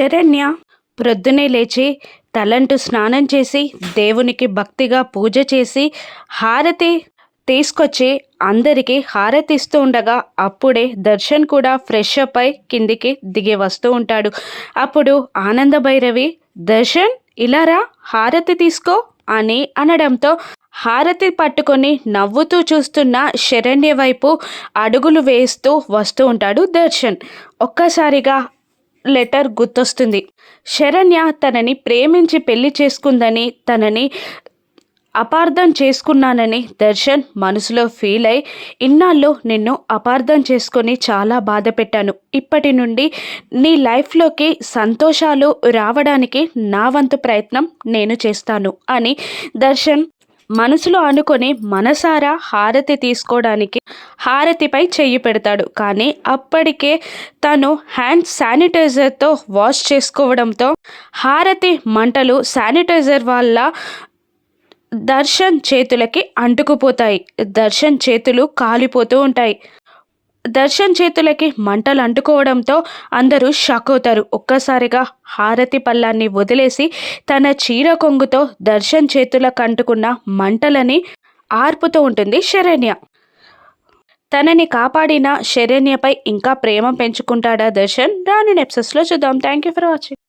శరణ్య. ప్రొద్దునే లేచి తలంటు స్నానం చేసి దేవునికి భక్తిగా పూజ చేసి హారతి తీసుకొచ్చి అందరికీ హారతి ఇస్తూ ఉండగా అప్పుడే దర్శన్ కూడా ఫ్రెష్ అప్ అయి కిందికి దిగి వస్తూ ఉంటాడు. అప్పుడు ఆనంద భైరవి దర్శన్ ఇలారా హారతి తీసుకో అని అనడంతో హారతి పట్టుకొని నవ్వుతూ చూస్తున్న శరణ్య వైపు అడుగులు వేస్తూ వస్తూ ఉంటాడు దర్శన్. ఒక్కసారిగా లెటర్ గుర్తొస్తుంది. శరణ్య తనని ప్రేమించి పెళ్ళి చేసుకుందని తనని అపార్థం చేసుకున్నానని దర్శన్ మనసులో ఫీల్ అయి ఇన్నాళ్ళు నిన్ను అపార్థం చేసుకొని చాలా బాధ పెట్టాను. ఇప్పటి నుండి నీ లైఫ్లోకి సంతోషాలు రావడానికి నా వంతు ప్రయత్నం నేను చేస్తాను అని దర్శన్ మనసులో అనుకొని మనసారా హారతి తీసుకోవడానికి హారతిపై చెయ్యి పెడతాడు. కానీ అప్పటికే తను హ్యాండ్ శానిటైజర్తో వాష్ చేసుకోవడంతో హారతి మంటలు శానిటైజర్ వల్ల దర్శన్ చేతులకి అంటుకుపోతాయి. దర్శన్ చేతులు కాలిపోతూ ఉంటాయి. దర్శన్ చేతులకి మంటలు అంటుకోవడంతో అందరూ షాక్ అవుతారు. ఒక్కసారిగా హారతి పల్లాన్ని వదిలేసి తన చీర కొంగుతో దర్శన్ చేతులకు అంటుకున్న మంటలని ఆర్పుతూ ఉంటుంది శరణ్య. తనని కాపాడిన శరణ్యపై ఇంకా ప్రేమ పెంచుకుంటాడా దర్శన్? రాని నెప్సెస్లో చూద్దాం. Thank you for watching